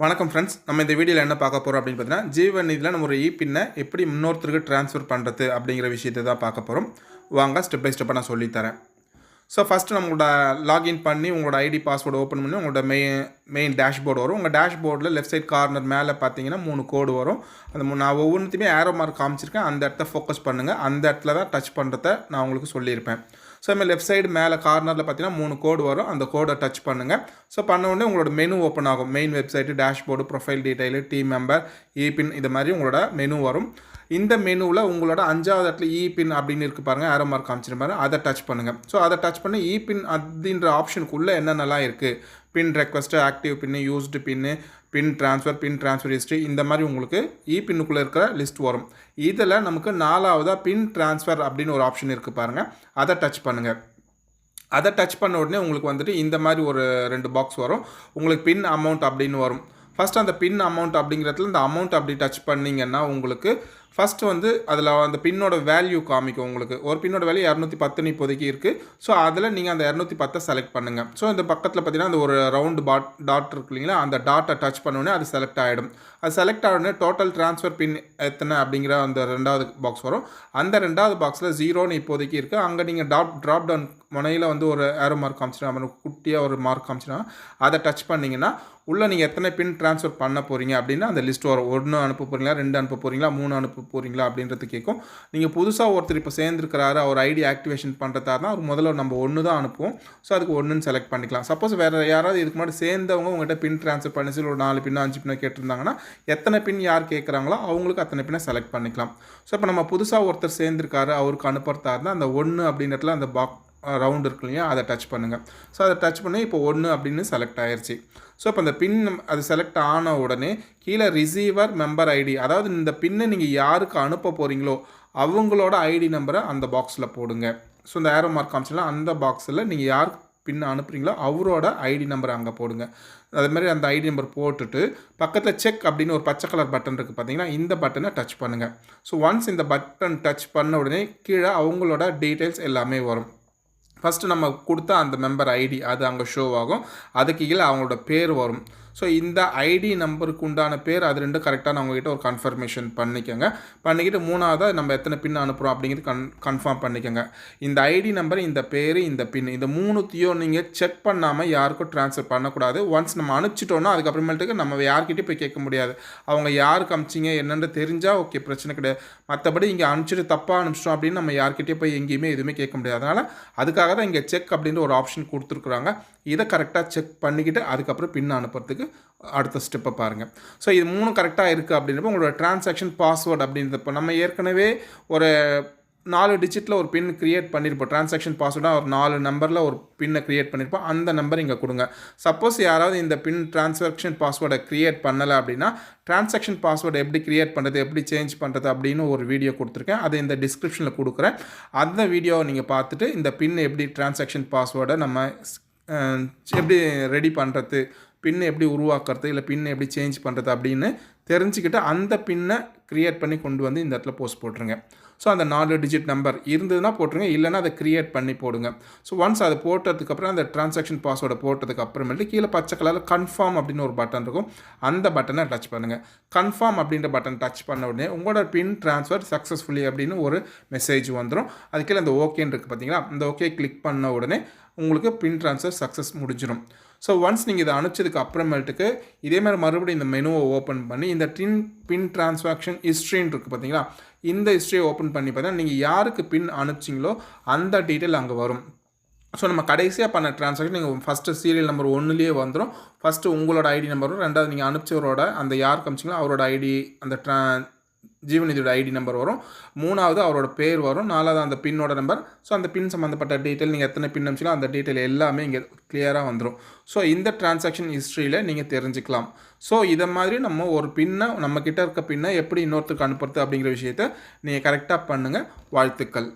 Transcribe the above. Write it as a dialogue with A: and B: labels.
A: வணக்கம் ஃப்ரெண்ட்ஸ் நம்ம இந்த வீடியோவில் என்ன பார்க்க போகிறோம் அப்படின்னு பார்த்தீங்கன்னா ஜீவன் இதில் நம்ம ஒரு இ பின்னை எப்படி இன்னொருத்தருக்கு ட்ரான்ஸ்ஃபர் பண்ணுறது அப்படிங்கிற விஷயத்தை தான் பார்க்க போகிறோம் வாங்க ஸ்டெப் பை ஸ்டெப்பாக நான் சொல்லித்தரேன் ஸோ ஃபஸ்ட்டு நம்மளோட லாகின் பண்ணி உங்களோட ஐடி பாஸ்வேர்டு ஓப்பன் பண்ணி உங்களோட மெயின் மெயின் டேஷ்போர்டு வரும். உங்கள் டேஷ்போர்டில் லெஃப்ட் சைட் கார்னர் மேலே பார்த்தீங்கன்னா மூணு கோடு வரும். அந்த மூணு நான் ஒவ்வொன்றுத்தையுமே ஏரோ மார்க் காமிச்சிருக்கேன். அந்த இடத்த ஃபோக்கஸ் பண்ணுங்கள் அந்த இடத்துல தான் டச் பண்ணுறத நான் உங்களுக்கு சொல்லியிருப்பேன். ஸோ நம்ம லெஃப்ட் சைடு மேலே கார்னரில் பார்த்தீங்கன்னா மூணு கோடு வரும். அந்த கோடை டச் பண்ணுங்கள் ஸோ பண்ண உடனே உங்களோட மெனு ஓப்பன் ஆகும். Main website dashboard profile detail team member ibn இது மாதிரி உங்களோட மெனு வரும். இந்த மெனுவில் உங்களோட அஞ்சாவது இடத்துல இ பின் அப்படின்னு இருக்கு பாருங்கள் ஆரோ மார்க் காமிச்சிருப்பாரு அதை டச் பண்ணுங்கள் ஸோ அதை டச் பண்ணி e இ பின் அப்படின்ற ஆப்ஷனுக்குள்ளே என்னென்னலாம் இருக்குது PIN request active pin used pin pin transfer pin transfer history இந்த மாதிரி உங்களுக்கு e இ பின்னுக்குள்ளே இருக்கிற லிஸ்ட் வரும். இதில் நமக்கு நாலாவதாக பின் ட்ரான்ஸ்ஃபர் அப்படின்னு ஒரு ஆப்ஷன் இருக்குது பாருங்கள் அதை டச் பண்ணுங்கள் அதை டச் பண்ண உடனே உங்களுக்கு வந்துட்டு இந்த மாதிரி ஒரு ரெண்டு பாக்ஸ் வரும். உங்களுக்கு பின் அமௌண்ட் அப்படின்னு வரும். ஃபஸ்ட் அந்த பின் அமௌண்ட் அப்படிங்கிறதுல இந்த அமௌண்ட் அப்படி டச் பண்ணிங்கன்னா உங்களுக்கு ஃபஸ்ட்டு வந்து அதில் அந்த பின்னோட வேல்யூ காமிக்கும் உங்களுக்கு. ஒரு பின்னோட வேல்யூ இரநூத்தி பத்துன்னு இப்போதைக்கு இருக்குது ஸோ அதில் நீங்கள் அந்த இரநூத்தி பத்தை செலக்ட் பண்ணுங்கள் ஸோ இந்த பக்கத்தில் பார்த்தீங்கன்னா அந்த ஒரு ரவுண்டு பாட் டாட் இருக்கு இல்லைங்களா? அந்த டாட்டை டச் பண்ணோடனே அது செலக்ட் ஆகிடும் அது செலக்ட் ஆகிடனே டோட்டல் ட்ரான்ஸ்ஃபர் பின் எத்தனை அப்படிங்கிற அந்த ரெண்டாவது பாக்ஸ் வரும். அந்த ரெண்டாவது பாக்ஸில் ஜீரோன்னு இப்போதைக்கு இருக்குது அங்கே நீங்கள் டாப் ட்ராப் டவுன் முனையில் வந்து ஒரு ஏரோ மார்க் காமிச்சினா குட்டியாக ஒரு மார்க் காமிச்சினா அதை டச் பண்ணிங்கன்னா உள்ளே நீங்கள் எத்தனை பின் ட்ரான்ஸ்ஃபர் பண்ண போகிறீங்க அப்படின்னா அந்த லிஸ்ட் வரும். ஒன்று அனுப்ப போகிறீங்களா ரெண்டு அனுப்ப போகிறீங்களா மூணு அனுப்ப போகிறீங்களா அப்படின்றது கேட்கும். நீங்கள் புதுசாக ஒருத்தர் இப்போ சேர்ந்துருக்கிறாரு அவர் ஐடி ஆக்டிவேஷன் பண்ணுறதா தான் அவர் முதல்ல நம்ம ஒன்று தான் அனுப்புவோம். ஸோ அதுக்கு ஒன்றுன்னு செலக்ட் பண்ணிக்கலாம். சப்போஸ் வேறு யாராவது இதுக்கு முன்னாடி சேர்ந்தவங்க உங்கள்கிட்ட பின் ட்ரான்ஸ்ஃபர் பண்ணி சொல்லி ஒரு நாலு பின் அஞ்சு பின்ன கேட்டிருந்தாங்கன்னா எத்தனை பின் யார் கேட்குறாங்களோ அவங்களுக்கு அத்தனை பின்னை செலக்ட் பண்ணிக்கலாம். ஸோ இப்போ நம்ம புதுசாக ஒருத்தர் சேர்ந்துருக்காரு அவருக்கு அனுப்புறதா இருந்தால் அந்த ஒன்று அப்படின்றதுல அந்த பாக் ரவுண்ட் இருக்கு இல்லையா? அதை டச் பண்ணுங்கள் ஸோ அதை டச் பண்ணி இப்போ ஒன்று அப்படின்னு செலக்ட் ஆயிடுச்சு ஸோ இப்போ அந்த பின் அது செலக்ட் ஆன உடனே கீழே ரிசீவர் மெம்பர் ஐடி அதாவது இந்த பின்னை நீங்கள் யாருக்கு அனுப்ப போகிறீங்களோ அவங்களோட ஐடி நம்பரை அந்த பாக்ஸில் போடுங்க. ஸோ இந்த ஏரோ மார்க் காமிச்சலாம் அந்த பாக்ஸில் நீங்கள் யாருக்கு பின் அனுப்புகிறீங்களோ அவரோட ஐடி நம்பரை அங்கே போடுங்க. அதே மாதிரி அந்த ஐடி நம்பர் போட்டுட்டு பக்கத்தில் செக் அப்படின்னு ஒரு பச்சை கலர் பட்டன் இருக்குது பார்த்தீங்கன்னா இந்த பட்டனை டச் பண்ணுங்கள் ஸோ ஒன்ஸ் இந்த பட்டன் டச் பண்ண உடனே கீழே அவங்களோட டீட்டெயில்ஸ் எல்லாமே வரும். ஃபஸ்ட்டு நம்ம கொடுத்த அந்த மெம்பர் ஐடி அது அங்கே ஷோ ஆகும். அதுக்கு கீழே அவங்களோட பேர் வரும். ஸோ இந்த ஐடி நம்பருக்கு உண்டான பேர் அது ரெண்டும் கரெக்டான அவங்ககிட்ட ஒரு கன்ஃபர்மேஷன் பண்ணிக்கோங்க. பண்ணிக்கிட்டு மூணாவதாக நம்ம எத்தனை பின் அனுப்புகிறோம் அப்படிங்கிறது கன் கன்ஃபார்ம் பண்ணிக்கோங்க. இந்த ஐடி நம்பர் இந்த பேர் இந்த பின் இந்த மூணுத்தையும் நீங்கள் செக் பண்ணாமல் யாருக்கும் ட்ரான்ஸ்ஃபர் பண்ணக்கூடாது. ஒன்ஸ் நம்ம அனுப்பிச்சிட்டோன்னா அதுக்கப்புறமேட்டுக்கு நம்ம யார்கிட்டையும் போய் கேட்க முடியாது. அவங்க யாருக்கு அமிச்சிங்க என்னென்னு தெரிஞ்சால் ஓகே பிரச்சனை கிடையாது. மற்றபடி இங்கே அனுப்பிச்சிட்டு தப்பாக அனுப்பிச்சிட்டோம் அப்படின்னு நம்ம யார்கிட்டயும் போய் எங்கேயுமே எதுவுமே கேட்க முடியாது. அதனால் அதுக்காக தான் இங்கே செக் அப்படின்ற ஒரு ஆப்ஷன் கொடுத்துருக்குறாங்க. இதை கரெக்டாக செக் பண்ணிக்கிட்டு அதுக்கப்புறம் பின் அனுப்புறதுக்கு அடுத்த ஸ்டெப்பை பாருங்கள் ஸோ இது மூணு கரெக்டாக இருக்குது அப்படின்றப்ப உங்களோட டிரான்சாக்ஷன் பாஸ்வேர்டு அப்படின்றப்போ நம்ம ஏற்கனவே ஒரு நாலு டிஜிட்டில் ஒரு பின் க்ரியேட் பண்ணியிருப்போம் ட்ரான்சாக்ஷன் பாஸ்வேர்டாக ஒரு நாலு நம்பரில் ஒரு பின்னை க்ரியேட் பண்ணியிருப்போம் அந்த நம்பர் இங்கே கொடுங்க. சப்போஸ் யாராவது இந்த பின் ட்ரான்சாக்ஷன் பாஸ்வேர்டை க்ரியேட் பண்ணலை அப்படின்னா ட்ரான்சாக்ஷன் பாஸ்வேர்டு எப்படி க்ரியேட் பண்ணுறது எப்படி சேஞ்ச் பண்ணுறது அப்படின்னு ஒரு வீடியோ கொடுத்துருக்கேன். அதை இந்த டிஸ்கிரிப்ஷனில் கொடுக்குறேன். அந்த வீடியோவை நீங்கள் பார்த்துட்டு இந்த பின் எப்படி ட்ரான்சாக்ஷன் பாஸ்வேர்டை நம்ம எப்படி ரெடி பண்ணுறது பின்னை எப்படி உருவாக்குறது இல்லை பின்னை எப்படி சேஞ்ச் பண்ணுறது அப்படின்னு தெரிஞ்சுக்கிட்டு அந்த பின்னை க்ரியேட் பண்ணி கொண்டு வந்து இந்த இடத்துல போஸ்ட் போட்டுருங்க. ஸோ அந்த நாலு டிஜிட் நம்பர் இருந்ததுன்னா போட்டுருங்க. இல்லைன்னா அதை க்ரியேட் பண்ணி போடுங்க. ஸோ ஒன்ஸ் அதை போட்டதுக்கப்புறம் அந்த ட்ரான்சாக்ஷன் பாஸ்வேர்டை போட்டதுக்கு அப்புறமேட்டு கீழே பச்சை கலரில் கன்ஃபார்ம் அப்படின்னு ஒரு பட்டன் இருக்கும். அந்த பட்டனை டச் பண்ணுங்கள் கன்ஃபார்ம் அப்படின்ற பட்டன் டச் பண்ண உடனே உங்களோட பின் ட்ரான்ஸ்ஃபர் சக்ஸஸ்ஃபுல்லி அப்படின்னு ஒரு மெசேஜ் வந்துடும் அதுக்கீழே கீழே அந்த ஓகேன்னு இருக்குது பார்த்தீங்களா அந்த ஓகே கிளிக் பண்ண உடனே உங்களுக்கு பின் ட்ரான்ஸ்ஃபர் சக்ஸஸ் முடிஞ்சிடும் ஸோ ஒன்ஸ் நீங்கள் இதை அனுப்பிச்சதுக்கு அப்புறமேட்டுக்கு இதே மாதிரி மறுபடியும் இந்த மெனுவை ஓப்பன் பண்ணி இந்த டின் பின் டிரான்சாக்ஷன் ஹிஸ்ட்ரின்னு இருக்குது பார்த்தீங்களா? இந்த ஹிஸ்ட்ரியை ஓப்பன் பண்ணி பார்த்தா நீங்கள் யாருக்கு பின் அனுப்பிச்சிங்களோ அந்த டீட்டெயில் அங்கே வரும். ஸோ நம்ம கடைசியாக பண்ண ட்ரான்சாக்ஷன் நீங்கள் ஃபஸ்ட்டு சீரியல் நம்பர் ஒன்றுலேயே வந்துடும் ஃபஸ்ட்டு உங்களோட ஐடி நம்பரும் ரெண்டாவது நீங்கள் அனுப்பிச்சவரோட அந்த யார் காமிச்சிங்களோ அவரோட ஐடி அந்த ட்ரா ஜீவநிதியோட ஐடி நம்பர் வரும். மூணாவது அவரோட பேர் வரும். நாலாவது அந்த பின்னோட நம்பர். ஸோ அந்த பின் சம்மந்தப்பட்ட டீட்டெயில் நீங்கள் எத்தனை பின் அனுப்பிச்சிங்களோ அந்த டீட்டெயில் எல்லாமே இங்கே கிளியராக வந்துடும் ஸோ இந்த டிரான்சாக்ஷன் ஹிஸ்ட்ரியில் நீங்கள் தெரிஞ்சுக்கலாம். ஸோ இதை மாதிரி நம்ம ஒரு பின்னை நம்மக்கிட்ட இருக்க பின்னை எப்படி இன்னொருத்தருக்கு அனுப்புறது அப்படிங்கிற விஷயத்த நீங்கள் கரெக்டாக பண்ணுங்கள் வாழ்த்துக்கள்.